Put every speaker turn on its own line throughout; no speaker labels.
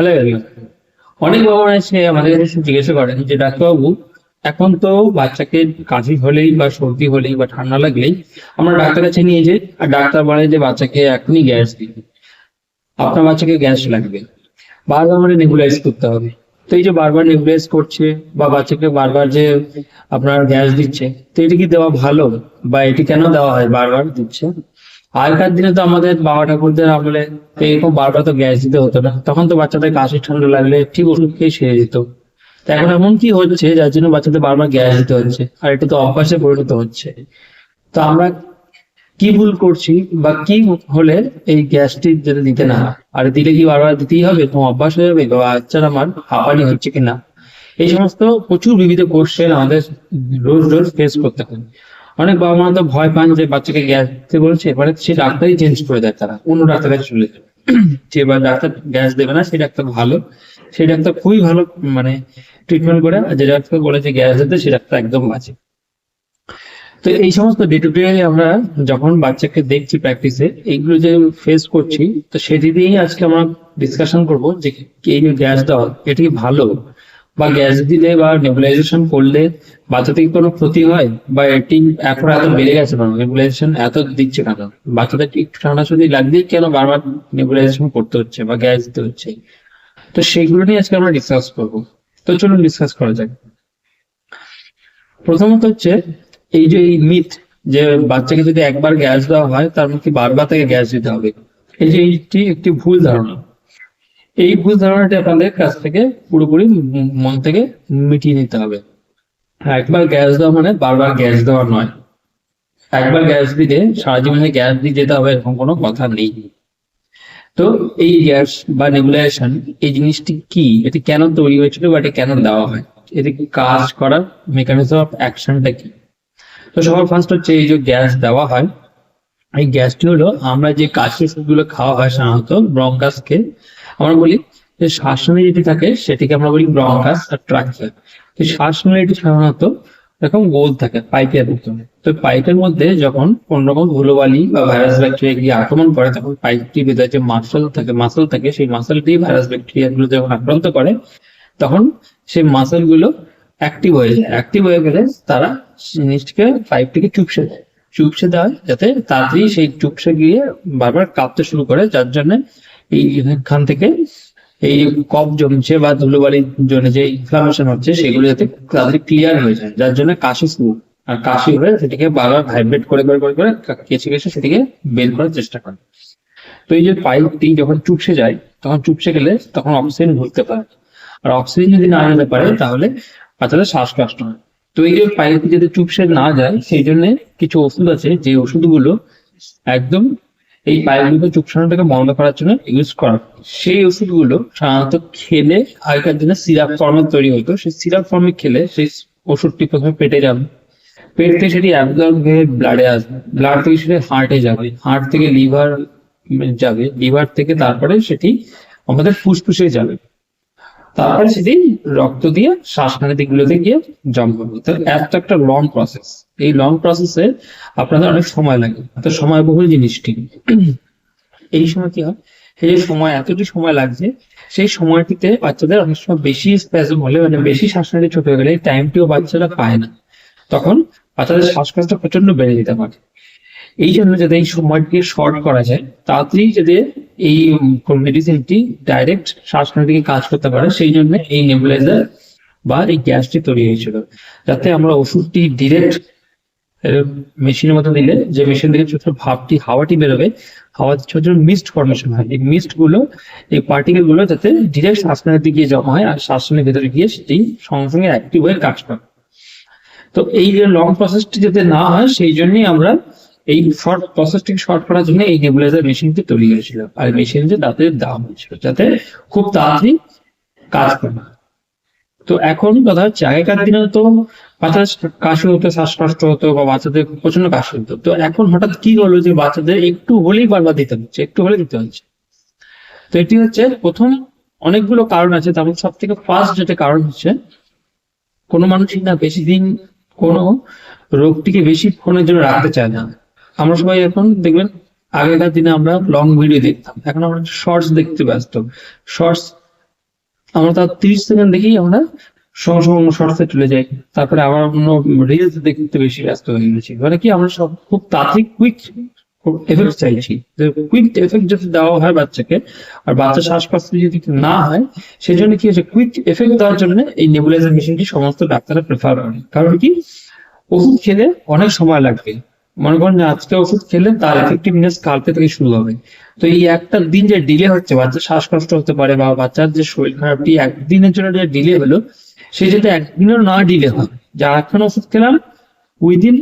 Hello অনেক বাবা আছে আমাদের কাছে জিজ্ঞাসা করেন যে, ডাক্তারবাবু, এখন তো বাচ্চাকে কাশি হলেই বা সর্দি হলেই বা ঠান্ডা লাগলেই আমরা ডাক্তার কাছে নিয়ে যাই আর ডাক্তার বলে যে, বাচ্চাকে এখনই গ্যাস দিন। আপনার বাচ্চাকে গ্যাস লাগবে। বারবার মানে নেবুলাইজ করতে হবে। তো এই যে বারবার নেবুলাইজ করছে বা বাচ্চাকে বারবার যে আপনার গ্যাস দিচ্ছে, তো এটা কি দেওয়া ভালো? বা এটি কেন দেওয়া হয় বারবার দিচ্ছে? আগেকার দিনে তো আমাদের বাবা ঠাকুরদের আমলে এরকম বারবার তো গ্যাস দিতে হতো না। তখন তো বাচ্চাদের কাশি ঠান্ডা লাগলে ঠিক ওষুধ খেয়ে সেরে যেত এখন এমন কি হচ্ছে, যার জন্য বাচ্চাদের বারবার গ্যাস দিতে হচ্ছে আর এটা তো অভ্যাসে পরিণত হচ্ছে। তো আমরা কি ভুল করছি বা কি হলে এই গ্যাসটি যাতে দিতে না? আর দিলে কি বারবার দিতেই হবে? তোমার অভ্যাস হয়ে যাবে? বা বাচ্চার আমার হাঁপানি হচ্ছে কিনা? এই সমস্ত প্রচুর বিবিধ কোশ্চেন আমাদের রোজ রোজ ফেস করতে হয়। অনেক বাবা মা তো ভয় পান যে বাচ্চাকে গ্যাস দিতে বলছে, এবারে সে ডাক্তারই চেঞ্জ করে দেয় তারা, অন্য ডাক্তার কাছে চলে যায় যে এবার ডাক্তার গ্যাস দেবে না, সেই ডাক্তার ভালো, সেই ডাক্তার খুবই ভালো মানে ট্রিটমেন্ট করে যে ডাক্তার বলে যে গ্যাস দিতে সেই ডাক্তার একদম বাজে। তো এই সমস্ত ডে টু ডে আমরা যখন বাচ্চাকে দেখছি প্র্যাকটিসে এইগুলো যে ফেস করছি, তো সেটি দিয়েই আজকে আমরা ডিসকাশন করব যে এই যে গ্যাস দেওয়া, এটা ভালো? বা গ্যাস দিলে বা নেবুলাইজেশন করলে বাচ্চাদের কোনো ক্ষতি হয়? বা এটি এখন এত বেড়ে গেছে কেন নেবুলাইজেশন এত দিচ্ছে কেন? বাচ্চাদের একটু ঠান্ডা সর্দি লাগলেই কেন বারবার নেবুলাইজেশন করতে হচ্ছে বা গ্যাস দিতে হচ্ছে? তো সেগুলো নিয়ে আজকে আমরা ডিসকাস করব। তো চলুন ডিসকাস করা যাক। প্রথমত হচ্ছে এই যে এই মিথ যে বাচ্চাকে যদি একবার গ্যাস দেওয়া হয়, তার মধ্যে বারবার তাকে গ্যাস দিতে হবে? এই যে এইটি একটি ভুল ধারণা। এই ভুল ধারণাটি আপনাদের কাছ থেকে পুরোপুরি মন থেকে মিটিয়ে নিতে হবে। একবার গ্যাস দেওয়া মানে বারবার গ্যাস দেওয়া নয়। একবার গ্যাস দিলে সারা জীবনে গ্যাস দিয়ে যেতে হবে এরকম কোনো কথা নেই। তো এই গ্যাস বা নেবুলাইজেশন এই জিনিসটি কি? এটি কেন তৈরি হয়েছিল বা এটি কেন দেওয়া হয়? এটি কাজ করার মেকানিজম অফ অ্যাকশনটা কি? তো সবার ফার্স্ট হচ্ছে এই যে গ্যাস দেওয়া হয়, এই গ্যাসটি হলো আমরা যে কাশি ওষুধগুলো খাওয়া হয় সাধারণত ব্রঙ্কাসকে আমরা বলি যে শ্বাসনালী যেটি থাকে, সেটিকে আমরা বলি ব্রঙ্কাস আর ট্রাকিয়া তো শ্বাসনালীটি সাধারণত এরকম গোল থাকে, পাইপের মতো তো পাইপের মধ্যে যখন কোন রকম ধুলোবালি বা ভাইরাস ব্যাকটেরিয়া গিয়ে আক্রমণ করে, তখন পাইপটির ভেতরে যে মাসল থাকে মাসল থাকে, সেই মাসলটি ভাইরাস ব্যাকটেরিয়া গুলো যখন আক্রান্ত করে, তখন সেই মাসলগুলো অ্যাক্টিভ হয়ে যায়। অ্যাক্টিভ হয়ে গেলে তারা জিনিসটিকে, পাইপটিকে চুপসে দেয়। চুপসে দেওয়া যাতে তাড়াতাড়ি সেই চুপসে গিয়ে বারবার কাঁপতে শুরু করে, যার জন্য এই এখান থেকে এই কফ জমছে বা ধুলোবালির জন্য যে ইনফ্লামেশন হচ্ছে, সেগুলো যাতে তাড়াতাড়ি ক্লিয়ার হয়ে যায়। যার জন্য কাশি শুরু। আর কাশি হয়ে সেটিকে বারবার ভাইব্রেট করে করে করে করে কেচে কেচে সেটিকে বের করার চেষ্টা করে। তো এই যে পাইপটি যখন চুপসে যায়, তখন চুপসে গেলে তখন অক্সিজেন ঢুকতে পারে। আর অক্সিজেন যদি না যেতে পারে, তাহলে বাচ্চাদের শ্বাসকষ্ট হয়। তো এই যে পাইপটি যদি চুপসে না যায়, সেই জন্য কিছু ওষুধ আছে, যে ওষুধগুলো একদম এই পাইপগুলো চুপসানোটাকে বন্ধ করার জন্য ইউজ করা। সেই ওষুধগুলো সাধারণত খেলে আগেকার দিনে সিরাপ ফর্মে তৈরি হতো। সেই সিরাপ ফর্মে খেলে সেই ওষুধটি প্রথমে পেটে যাবে। পেট থেকে সেটি অ্যাবজর্ব হয়ে ব্লাডে আসবে। ব্লাড থেকে সেটি হার্টে যাবে। হার্ট থেকে লিভার যাবে। লিভার থেকে তারপরে সেটি আমাদের ফুসফুসে যাবে। তারপরে সেটি রক্ত দিয়ে শ্বাসনালী গুলোতে গিয়ে জমা হবে তো এত একটা লং প্রসেস এই লং প্রসেসে আপনাদের অনেক সময় লাগে। এত সময়বহুল জিনিসটি। এই সময় কি হয়? যে সময় এতটি সময় লাগছে, সেই সময়টিতে বাচ্চাদের অনেক সময় বেশি স্প্যাজম হলে মানে বেশি শ্বাসনালী ছোট হয়ে গেলে টাইমটিও বাচ্চারা পায় না। তখন বাচ্চাদের শ্বাসকষ্ট প্রচণ্ড বেড়ে যেতে পারে। এই জন্য যাতে এই সময়টিকে শর্ট করা যায়, তাড়াতাড়ি যাতে এই মেডিসিনটি ডাইরেক্ট শ্বাসনালীকে কাজ করতে পারে, সেই জন্য এই নেবুলাইজার বা এই গ্যাসটি তৈরি হয়েছিল। যাতে আমরা ওষুধটি ডিরেক্ট মেশিনের মতো দিলে, যে মেশিন থেকে ছোট ভাবটি হাওয়াটি বেরোবে, হাওয়া ছোট ছোট মিস্ট ফর্মেশন হয়। এই মিস্টগুলো, এই পার্টিকেলগুলো যাতে ডিরেক্ট শ্বাসনালীতে গিয়ে জমা হয়, আর শ্বাসনালীর ভেতরে গিয়ে সেটি সঙ্গে সঙ্গে অ্যাক্টিভ হয়ে কাজ করে। তো এই যে লং প্রসেসটি যাতে না হয়, সেই জন্যই আমরা এই শর্ট প্রসেসটিকে শর্ট করার জন্য এই নেবুলাইজার মেশিনটি তৈরি হয়েছিল। আর মেশিন মেশিনটি তাতে দাম হয়েছিল, যাতে খুব তাড়াতাড়ি কাজ করে তো এখন কথা হচ্ছে আগেকার দিনে তো বাচ্চাদের কাশি হতো, শ্বাসকষ্ট হতো বা বাচ্চাদের প্রচণ্ড কাশি হতো। তো এখন হঠাৎ কি হলো যে বাচ্চাদের একটু হলেই বারবার দিতে হচ্ছে, একটু হলে দিতে হচ্ছে। তো এটি হচ্ছে প্রথম অনেকগুলো কারণ আছে তার মধ্যে সব থেকে ফার্স্ট যেটা কারণ হচ্ছে, কোনো মানুষই না, বেশি দিন কোনো রোগটিকে বেশি ফোনের জন্য রাখতে চায় না। আমরা সবাই এখন দেখবেন, আগেকার দিনে আমরা লং ভিডিও দেখতাম। এখন আমরা শর্টস দেখতে ব্যস্ত। শর্টস আমরা তার তিরিশ সেকেন্ড দেখেই আমরা সঙ্গে সঙ্গে শর্টসে চলে যাই। তারপরে আবার অন্য রিলস দেখতে বেশি ব্যস্ত হয়ে গেছি। মানে কি, আমরা সব খুব তাড়াতাড়ি কুইক এফেক্ট চাইছি। কুইক এফেক্ট যদি দেওয়া হয় বাচ্চাকে, আর বাচ্চা শ্বাসকষ্ট যদি না হয় সেই জন্য কি হচ্ছে কুইক এফেক্ট দেওয়ার জন্য এই নেবুলাইজার মেশিনটি সমস্ত ডাক্তাররা প্রেফার করে। কারণ কি, ওষুধ খেলে অনেক সময় লাগবে। মনে করেন যে আজকে ওষুধ খেলে তার এফেক্টিভনেস কালকে থেকে শুরু হবে। তো এই একটা দিন যে ডিলে হচ্ছে, বাচ্চার শ্বাসকষ্ট হতে পারে বা বাচ্চার যে শরীর খারাপটি একদিনের জন্য যে ডিলে হলো, সে যদি একদিনও না ডিলে হয়। যা এখন ওষুধ খেলাম উইদিন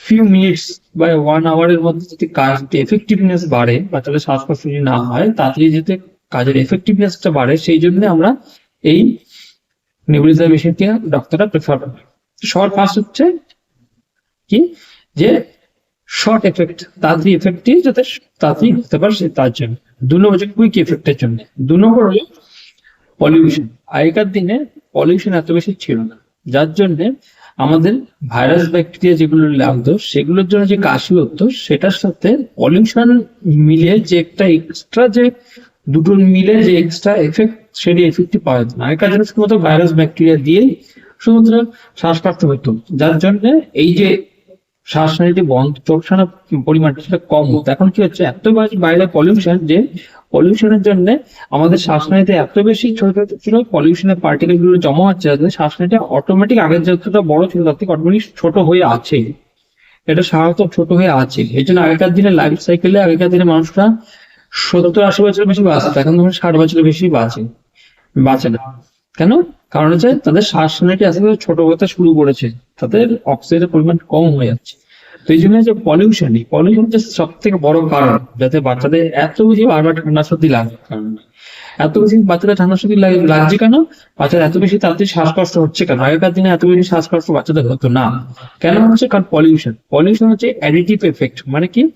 ফিউ মিনিটস বা ওয়ান আওয়ারের মধ্যে যদি কাজটি এফেক্টিভনেস বাড়ে, বাচ্চাদের শ্বাসকষ্ট যদি না হয় তাড়াতাড়ি যাতে কাজের এফেক্টিভনেসটা বাড়ে, সেই জন্য আমরা এই নেবুলাইজার মেশিনকে ডক্টররা প্রেফার করে। সবার ফার্স্ট হচ্ছে কি? যে শর্ট এফেক্ট তাড়াতাড়ি এফেক্টই যাতে তাড়াতাড়ি হতে পারে তার জন্য। দু নম্বর হচ্ছে কুইক এফেক্টের জন্য। দু নম্বর হলো পলিউশন আগেকার দিনে পলিউশন এত বেশি ছিল না। যার জন্য আমাদের ভাইরাস ব্যাকটেরিয়া যেগুলো লাগতো, সেগুলোর জন্য যে কাশি হতো, সেটার সাথে পলিউশন মিলে যে একটা এক্সট্রা যে দুটো মিলে যে এক্সট্রা এফেক্ট সেটি এফেক্টটি পাওয়া যেত না। আগেকার দিনে শুধুমাত্র ভাইরাস ব্যাকটেরিয়া দিয়েই শুধুমাত্র শ্বাসকষ্ট হতো। যার জন্য এই যে শ্বাসনালীতে বন্ধ চোখসানা পরিমাণটা সেটা কম হতো। এখন কি হচ্ছে? এত বেশি বাইরে পলিউশন যে পলিউশনের জন্য আমাদের শ্বাসনালীতে এত বেশি ছোট ছোট ছোট পলিউশনের পার্টিকেলগুলো জমা হচ্ছে যাতে শ্বাসনালীটা অটোমেটিক আগের যতটা বড় ছিল, তার থেকে অটোমেটিক ছোট হয়ে আছে। এটা সাধারণত ছোট হয়ে আছে। এই জন্য আগেকার দিনে লাইফ সাইকেলে আগেকার দিনে মানুষরা সত্তর আশি বছর বেশি বাঁচত, এখন ধরুন ষাট বছরের বেশি বাঁচে বাঁচে না। কেন? কারণ হচ্ছে তাদের শ্বাসনালীটি আস্তে আস্তে ছোট হতে শুরু করেছে। তাদের অক্সিজেনের পরিমাণ কম হয়ে যাচ্ছে। তো এই জন্য যে পলিউশন এই পলিউশন হচ্ছে সব থেকে বড় কারণ, যাতে বাচ্চাদের এত বেশি বারবার ঠান্ডা সর্দি লাগে। কারণ এত বেশি বাচ্চাদের ঠান্ডা সর্দি লাগে- লাগছে কেন? বাচ্চাদের এত বেশি তাড়াতাড়ি শ্বাসকষ্ট হচ্ছে কেন? আগেকার দিনে এত বেশি শ্বাসকষ্ট বাচ্চাদের হতো না। কেন হচ্ছে? কারণ পলিউশন পলিউশন হচ্ছে অ্যাডিটিভ এফেক্ট মানে কি?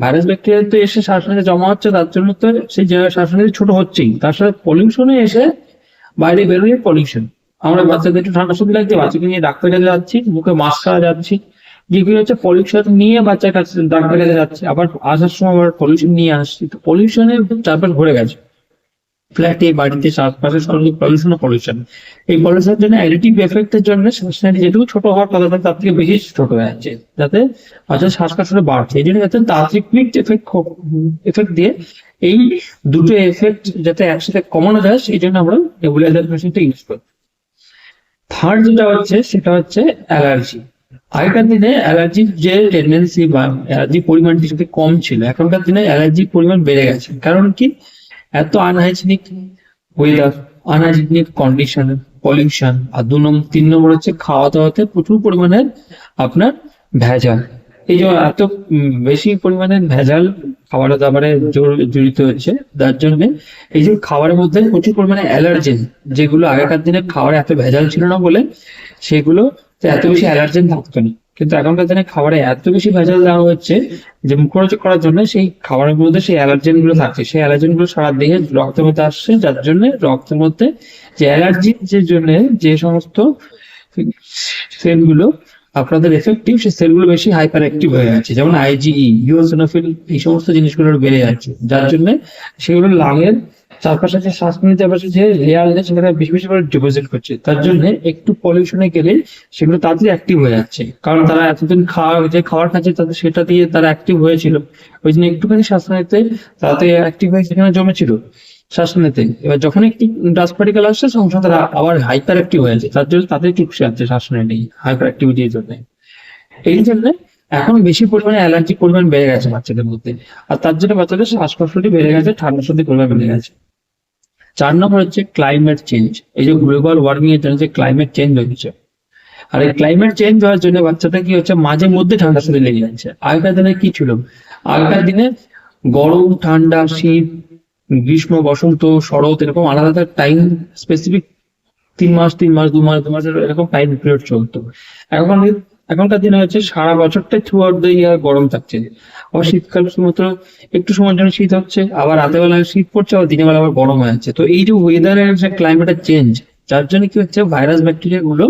ভাইরাস ব্যাকটেরিয়া তো এসে শ্বাসনালীতে জমা হচ্ছে, তার জন্য তো সেই শ্বাসনালী ছোট হচ্ছেই। তার সাথে পলিউশনে এসে বাইরে বেরোয় পলিউশন আমরা বাচ্চাদের একটু ঠান্ডা সর্দি লাগছে বাচ্চাকে নিয়ে ডাক্তার কাছে যাচ্ছি মুখে মাস্ক ছাড়া যাচ্ছি। যেগুলো হচ্ছে পলিউশন নিয়ে বাচ্চার কাছে ডাক্তার কাছে যাচ্ছে। আবার আসার সময় আবার পলিউশন নিয়ে আসছি। তো পলিউশনের চারপাশ ভরে গেছে। ফ্ল্যাটে বাড়িতে চারপাশে পলিউশন পলিউশন এই পলিউশনের জন্য অ্যাডিটিভ এফেক্টের জন্য শ্বাসনালী যেটুকু ছোট হওয়ার কথা তার থেকে বেশি ছোট হয়ে যাচ্ছে। যাতে বাচ্চার শ্বাসকষ্টটা বাড়ছে। এই জন্য যাতে তাড়াতাড়ি কুইক এফেক্ট এফেক্ট দিয়ে এই দুটো এফেক্ট যাতে একসাথে কমানো যায়, সেই জন্য আমরা নেবুলাইজার মেশিনটা ইউজ করি। থার্ড যেটা হচ্ছে, সেটা হচ্ছে অ্যালার্জি আগেকার দিনে অ্যালার্জির যে টেন্ডেন্সি বা অ্যালার্জির পরিমাণটি সেটা কম ছিল, এখনকার দিনে অ্যালার্জির পরিমাণ বেড়ে গেছে। কারণ কি? এত unhygienic weather unhygienic condition pollution আর দু নম্বর তিন নম্বর হচ্ছে খাওয়া দাওয়াতে প্রচুর পরিমাণে আপনার ভেজাল। এই যে এত বেশি পরিমাণে ভেজাল খাবার দাবারে জড়- জড়িত হচ্ছে যার জন্য এই যে খাবারের মধ্যে প্রচুর পরিমাণে অ্যালার্জেন, যেগুলো আগেকার দিনে খাবারে এত ভেজাল ছিল না বলে সেগুলো এত বেশি অ্যালার্জেন থাকতো না। কিন্তু এখনকার দিনে খাবারে এত বেশি ভেজাল দেওয়া হচ্ছে যে মুখরোচক করার জন্য সেই খাবারের মধ্যে সেই অ্যালার্জেনগুলো থাকছে। সেই অ্যালার্জেনগুলো সারা দেহে রক্তের মধ্যে আসছে, যার জন্য রক্তের মধ্যে যে অ্যালার্জির যে জন্য যে সমস্ত সেলগুলো আপনাদের এফেক্টিভ সেই সেলগুলো বেশি হাইপার অ্যাক্টিভ হয়ে যাচ্ছে। যেমন আইজিই ইউসোনোফিল এই সমস্ত জিনিসগুলো বেড়ে যাচ্ছে। যার জন্য সেগুলো লাঙের চারপাশে যে শ্বাস নিতে পারছে যে লেয়ার আছে সেখানে বেশি বেশি করে ডিপোজিট করছে। তার জন্য একটু পলিউশনে গেলে সেগুলো তাড়াতাড়ি অ্যাক্টিভ হয়ে যাচ্ছে। কারণ তারা এতদিন খাওয়া যে খাওয়ার খাচ্ছে তাদের সেটা দিয়ে তারা অ্যাক্টিভ হয়েছিল। ওই জন্য একটুখানি শ্বাস নিতে তাড়াতাড়ি অ্যাক্টিভ হয়ে সেখানে জমেছিল। শ্বাস নিতে এবার যখন একটি ডাস্ট পার্টিকেল আসছে সঙ্গে তারা আবার হাইপার অ্যাক্টিভ হয়ে যাচ্ছে। তার জন্য তাদের চুপসে শ্বাস নিতে হাইপার অ্যাক্টিভিটির জন্য। এই জন্য এখন বেশি পরিমাণে অ্যালার্জি পরিমাণ বেড়ে গেছে বাচ্চাদের মধ্যে। আর তার জন্য বাচ্চাদের শ্বাসকষ্টটি বেড়ে গেছে ঠান্ডা সর্দি পরিমাণ বেড়ে গেছে। চার নম্বর হচ্ছে ক্লাইমেট চেঞ্জ এই যে গ্লোবাল ওয়ার্মিং এর জন্য যে ক্লাইমেট চেঞ্জ হচ্ছে আর এই ক্লাইমেট চেঞ্জ হওয়ার জন্য বাচ্চাটা কি হচ্ছে, মাঝে মধ্যে ঠান্ডা সর্দি লেগে যাচ্ছে। আগেকার দিনে কি ছিল? আগেকার দিনে গরম, ঠান্ডা, শীত গ্রীষ্ম, বসন্ত, শরৎ এরকম আলাদা টাইম স্পেসিফিক তিন মাস তিন মাস, দু মাস, দু মাসের এরকম টাইম পিরিয়ড চলতো। এখন এখনকার দিনে হচ্ছে সারা বছরটাই থ্রু আউট দ্য ইয়ার গরম থাকছে। আবার শীতকাল শুধুমাত্র একটু সময়ের জন্য শীত হচ্ছে, আবার রাতের বেলায় শীত পড়ছে, আবার দিনের বেলা আবার গরম হয়ে যাচ্ছে। তো এই যে ওয়েদারের যে ক্লাইমেটের চেঞ্জ যার জন্য কি হচ্ছে ভাইরাস ব্যাকটেরিয়া গুলো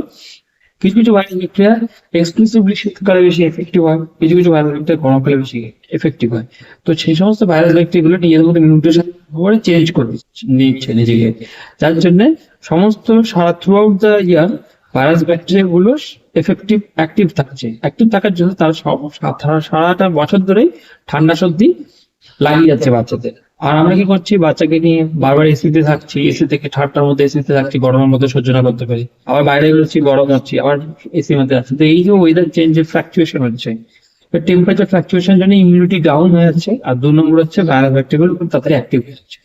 কিছু কিছু ভাইরাস ব্যাকটেরিয়া এক্সক্লুসিভলি শীতকালে বেশি এফেক্টিভ হয়, কিছু কিছু ভাইরাস ব্যাকটেরিয়া গরমকালে বেশি এফেক্টিভ হয়। তো সেই সমস্ত ভাইরাস ব্যাকটেরিয়া গুলো নিজেদের মধ্যে মিউটেশন করে চেঞ্জ করে নিচ্ছে নিজেকে। যার জন্য সমস্ত সারা throughout the year virus bacteria গুলো এফেক্টিভ অ্যাক্টিভ থাকছে। অ্যাক্টিভ থাকার জন্য তারা সারাটা বছর ধরেই ঠান্ডা সর্দি লাগিয়ে যাচ্ছে বাচ্চাদের। আর আমরা কি করছি? বাচ্চাকে নিয়ে বারবার এসিতে থাকছি এসি থেকে ঠান্ডার মধ্যে এসিতে থাকছি, গরমের মধ্যে সহ্য না করতে পারি। আবার বাইরে বেরোচ্ছি, গরম হচ্ছি, আবার এসির মধ্যে আছি। তো এই যে ওয়েদার চেঞ্জের ফ্লাকচুয়েশন হচ্ছে টেম্পারেচার ফ্লাকচুয়েশন জন্য ইমিউনিটি ডাউন হয়ে যাচ্ছে, আর দু নম্বর হচ্ছে ভাইরাস ব্যাকটেরিয়া খুব তাড়াতাড়ি অ্যাক্টিভ হয়ে যাচ্ছে।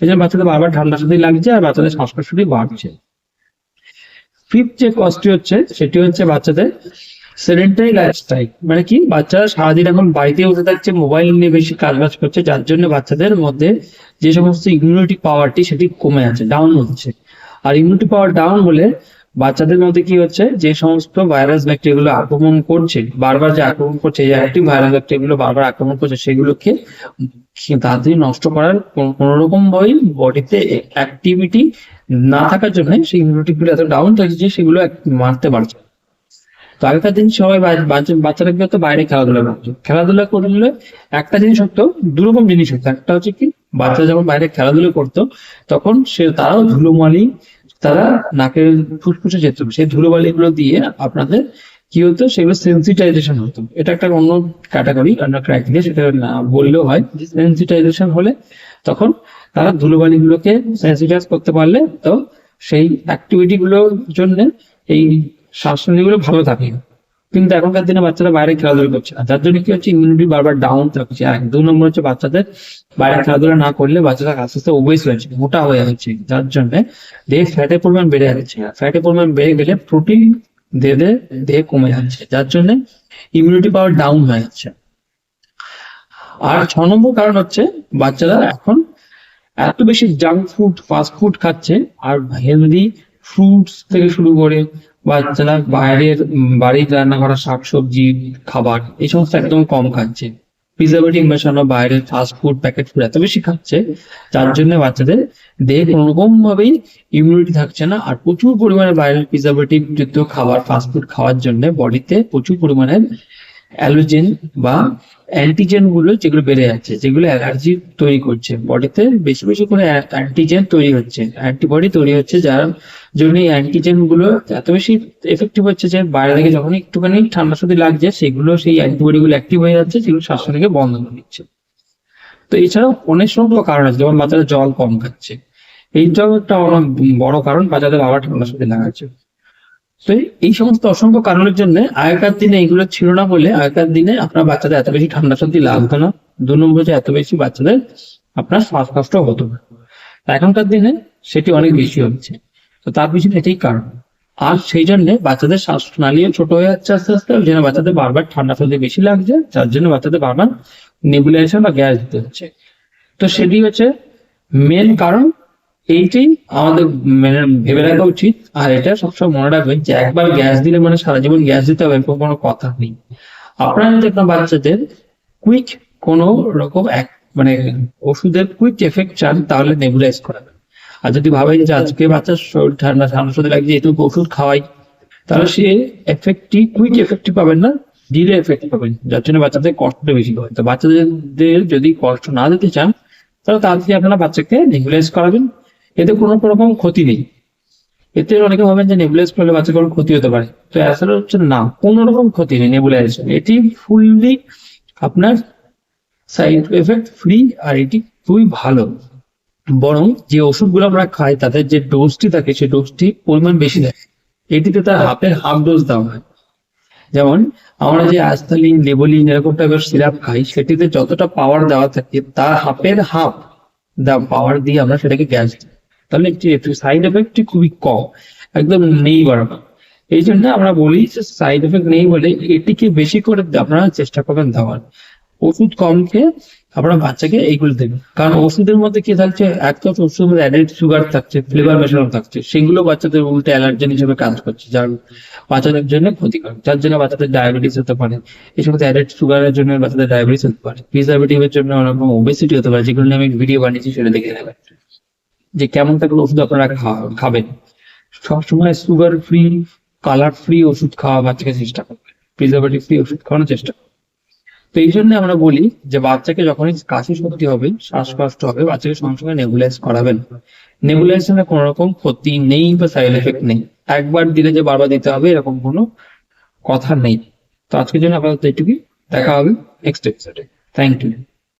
এই জন্য বাচ্চাদের বারবার ঠান্ডা সাথে লাগছে, আর বাচ্চাদের শ্বাসকষ্টটি বাড়ছে। ফিফথ যে কষ্টটি হচ্ছে, সেটি হচ্ছে বাচ্চাদের সেডেন্টারি লাইফস্টাইল মানে কি? বাচ্চারা সারাদিন এখন বাড়িতে বসে থাকছে মোবাইল নিয়ে বেশি কাজ বাজ করছে, যার জন্য বাচ্চাদের মধ্যে যে সমস্ত ইমিউনিটি পাওয়ারটি সেটি কমে যাচ্ছে ডাউন হচ্ছে। আর ইমিউনিটি পাওয়ার ডাউন হলে বাচ্চাদের মধ্যে কি হচ্ছে? যে সমস্ত ভাইরাস ব্যাকটেরিয়া গুলো আক্রমণ করছে, বারবার যে আক্রমণ করছে যে একটি ভাইরাস ব্যাকটেরিয়া গুলো বারবার আক্রমণ করছে, সেগুলোকে তাড়াতাড়ি নষ্ট করার কোন রকম ভাবে বডিতে অ্যাক্টিভিটি না থাকার জন্য সেই ইমিউনিটি গুলো এত ডাউন থাকছে যে সেগুলো মারতে পারছে। তো আগেকার দিন সবাই বাচ্চা- বাচ্চারা হতো বাইরে খেলাধুলা করতো খেলাধুলা করলে একটা জিনিস হতো, দুরকম জিনিস হতো। একটা হচ্ছে কি, বাচ্চা যখন বাইরে খেলাধুলা করতো, তখন সে তারাও ধুলোমালি তারা নাকের ফুসফুসে যেত। সেই ধুলোবালি গুলো দিয়ে আপনাদের কি হতো সেগুলো সেন্সিটাইজেশন হতো। এটা একটা অন্য ক্যাটাগরি অন্য ক্রাইটেরিয়া সেটা না বললেও হয়। যে সেন্সিটাইজেশন হলে তখন তারা ধুলোবালি গুলোকে সেন্সিটাইজ করতে পারলে তো সেই অ্যাক্টিভিটি গুলোর জন্য এই শ্বাসনালীগুলো ভালো থাকে। কিন্তু এখনকার দিনে বাচ্চারা বাইরে খেলাধুলা করছে না। যার জন্য কি হচ্ছে ইমিউনিটি বারবার ডাউন থাকছে। এক দু নম্বর হচ্ছে বাচ্চাদের বাইরে খেলাধুলা না করলে বাচ্চারা আস্তে আস্তে ওবেস হয়েছে মোটা হয়ে যাচ্ছে। যার জন্য দেহে ফ্যাটের পরিমাণ বেড়ে যাচ্ছে। ফ্যাটের পরিমাণ বেড়ে গেলে প্রোটিন দেহে দেহে কমে যাচ্ছে। যার জন্য ইমিউনিটি পাওয়ার ডাউন হয়ে যাচ্ছে। আর ছ নম্বর কারণ হচ্ছে, বাচ্চারা এখন এত বেশি জাঙ্ক ফুড ফাস্ট ফুড খাচ্ছে। আর হেলদি ফ্রুটস থেকে শুরু করে বাচ্চারা বাইরের বাড়ির রান্না করা শাকসবজি, খাবার, এই সমস্ত একদম কম খাচ্ছে। প্রিজার্ভেটিভ মেশানো, বাইরের ফাস্ট ফুড প্যাকেট ফুড এত বেশি খাচ্ছে, যার জন্য বাচ্চাদের দেহে কোনো রকম ভাবেই ইমিউনিটি থাকছে না। আর প্রচুর পরিমাণে বাইরের প্রিজার্ভেটিভ যুক্ত খাবার ফাস্ট ফুড খাওয়ার জন্য বডিতে প্রচুর পরিমাণে অ্যালোজেন বা অ্যান্টিজেনগুলো যেগুলো বেড়ে যাচ্ছে, যেগুলো অ্যালার্জি তৈরি করছে। বডিতে বেশি বেশি করে অ্যান্টিজেন তৈরি হচ্ছে। অ্যান্টিবডি তৈরি হচ্ছে যার জন্য এই অ্যান্টিজেনগুলো এত বেশি এফেক্টিভ হচ্ছে যে বাইরে থেকে যখন একটুখানি ঠান্ডা সর্দি লাগছে, সেগুলো সেই অ্যান্টিবডি গুলো অ্যাক্টিভ হয়ে যাচ্ছে, যেগুলো শ্বাসনালীকে বন্ধ করে দিচ্ছে। তো এছাড়াও অনেক সমস্ত কারণ আছে, যেমন বাচ্চারা জল কম খাচ্ছে। এইটাও একটা অনেক বড় কারণ বাচ্চাদের আবার ঠান্ডা সর্দি লাগাচ্ছে। তো এই সমস্ত অসংখ্য কারণের জন্য আগেকার দিনে এগুলো ছিল না বলে আগেকার দিনে আপনার বাচ্চাদের এত বেশি ঠান্ডা সর্দি লাগতো না। দু নম্বর হচ্ছে এত বেশি বাচ্চাদের আপনার শ্বাসকষ্ট হতো না। এখনকার দিনে সেটি অনেক বেশি হচ্ছে। তো তার পিছনে এটাই কারণ। আর সেই জন্য বাচ্চাদের শ্বাস শ্বাসনালীও ছোট হয়ে যাচ্ছে আস্তে আস্তে ওই জন্য বাচ্চাদের বারবার ঠান্ডা সর্দি বেশি লাগছে, যার জন্য বাচ্চাদের বারবার নেবুলাইজেশন বা গ্যাস দিতে হচ্ছে। তো সেটি হচ্ছে মেন কারণ। এইটাই আমাদের মেনে, ভেবে রাখা উচিত। আর এটা সবসময় মনে রাখবেন যে একবার গ্যাস দিলে মানে সারা জীবন গ্যাস দিতে হবে, এরকম কোনো কথা নেই। আপনারা যদি আপনার বাচ্চাদের কুইক কোনো রকম এক মানে ওষুধের কুইক এফেক্ট চান, তাহলে নেবুলাইজ করাবেন। আর যদি ভাবেন যে আজকে বাচ্চার শরীর ঠান্ডা ঠান্ডা সর্দি লাগছে এটুকু ওষুধ খাওয়াই, তাহলে সে এফেক্টটি কুইক এফেক্টটি পাবেন না ডিলে এফেক্ট পাবেন। যার জন্য বাচ্চাদের কষ্টটা বেশি হয়। তো বাচ্চাদের যদি কষ্ট না দিতে চান, তাহলে তাড়াতাড়ি আপনারা বাচ্চাকে নেবুলাইজ করাবেন। এতে কোনো রকম ক্ষতি নেই। এতে অনেকে ভাবেন যে নেবুলাইজ করলে বাচ্চার কোনো ক্ষতি হতে পারে। তো আসলে হচ্ছে না। কোনো রকম ক্ষতি নেই নেবুলাইজেশন এটি ফুললি আপনার সাইড এফেক্ট ফ্রি আর এটি খুবই ভালো। বরং যে ওষুধগুলো আমরা খাই, তাদের যে ডোজটি থাকে, সেই ডোজটি পরিমাণ বেশি দেয়। এটিতে তার হাফের হাফ ডোজ দেওয়া হয়। যেমন, আমরা যে আস্তালিন লেবলিন এরকম টাইপের সিরাপ খাই, সেটিতে যতটা পাওয়ার দেওয়া থাকে, তার হাফের হাফ পাওয়ার দিয়ে আমরা সেটাকে গ্যাস দিই। তাহলে সাইড এফেক্ট খুবই কম, একদম নেই বরাবর এই জন্য আমরা বলি যে সাইড এফেক্ট নেই বলে এটিকে বেশি করে আপনারা চেষ্টা করবেন দেওয়ার। ওষুধ কম খেয়ে আপনারা বাচ্চাকে এইগুলো দেবেন। কারণ ওষুধের মধ্যে কি থাকছে? এক তো ওষুধের মধ্যে অ্যাডেড সুগার থাকছে ফ্লেভার মেশানো থাকছে। সেগুলো বাচ্চাদের উল্টে অ্যালার্জেন হিসেবে কাজ করছে, যার বাচ্চাদের জন্য ক্ষতিকর যার জন্য বাচ্চাদের ডায়াবেটিস হতে পারে। এই সমস্ত অ্যাডেড সুগারের জন্য বাচ্চাদের ডায়াবেটিস হতে পারে। প্রিজারভেটিভের জন্য অনেক রকম ওবেসিটি হতে পারে, যেগুলো নিয়ে আমি ভিডিও বানিয়েছি, সেটা দেখে নেবেন। যে কেমন থাকলে ওষুধ আপনারা খাবেন। সবসময় সুগার ফ্রি কালার ফ্রি ওষুধ খাওয়া বাচ্চাকে চেষ্টা করবে প্রিজারভেটিভ ফ্রি ওষুধ খাওয়ানোর চেষ্টা করবে তো এই জন্য আমরা বলি যে বাচ্চাকে যখনই কাশি সর্দি হবে, শ্বাসকষ্ট হবে, বাচ্চাকে সঙ্গে সঙ্গে নেবুলাইজ করাবেন। নেবুলাইজেশনে কোনো রকম ক্ষতি নেই বা সাইড এফেক্ট নেই। একবার দিলে যে বারবার দিতে হবে, এরকম কোনো কথা নেই। তো আজকের জন্য আপাতত এটুকুই দেখা হবে নেক্সট এপিসোডে থ্যাংক ইউ